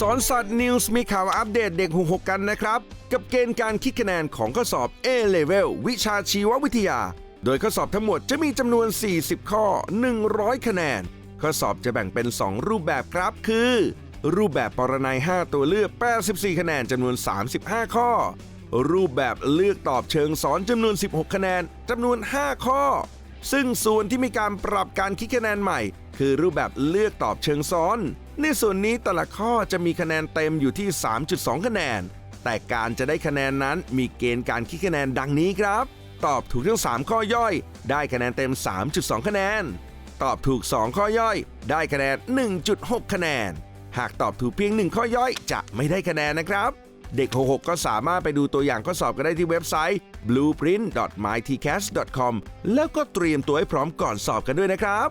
สอนสัตว์นิวส์มีข่าวอัปเดตเด็ก66กันนะครับ กับเกณฑ์การคิดคะแนนของข้อสอบ A Level วิชาชีววิทยา โดยข้อสอบทั้งหมดจะมีจำนวน 40 ข้อ 100 คะแนน ข้อสอบจะแบ่งเป็น 2 รูปแบบครับ คือ รูปแบบปรนัย 5 ตัวเลือก 84 คะแนนจำนวน 35 ข้อ รูปแบบเลือกตอบเชิงสอนจำนวน 16 คะแนนจำนวน 5 ข้อ ซึ่งส่วนที่มีการปรับการคิดคะแนนใหม่ คือรูปแบบเลือกตอบเชิงซ้อน ในส่วนนี้แต่ละข้อจะมีคะแนนเต็มอยู่ที่ 3.2 คะแนน แต่การจะได้คะแนนนั้นมีเกณฑ์การคิดคะแนนดังนี้ครับ ตอบถูกทั้ง 3 ข้อย่อย ได้คะแนนเต็ม 3.2 คะแนน ตอบถูก 2 ข้อย่อย ได้คะแนน 1.6 คะแนน หากตอบถูกเพียง 1 ข้อย่อย จะไม่ได้คะแนนนะครับ เด็ก 66 ก็สามารถไปดูตัวอย่างข้อสอบกันได้ที่เว็บไซต์ blueprint.mytcast.com แล้วก็เตรียมตัวให้พร้อมก่อนสอบกันด้วยนะครับ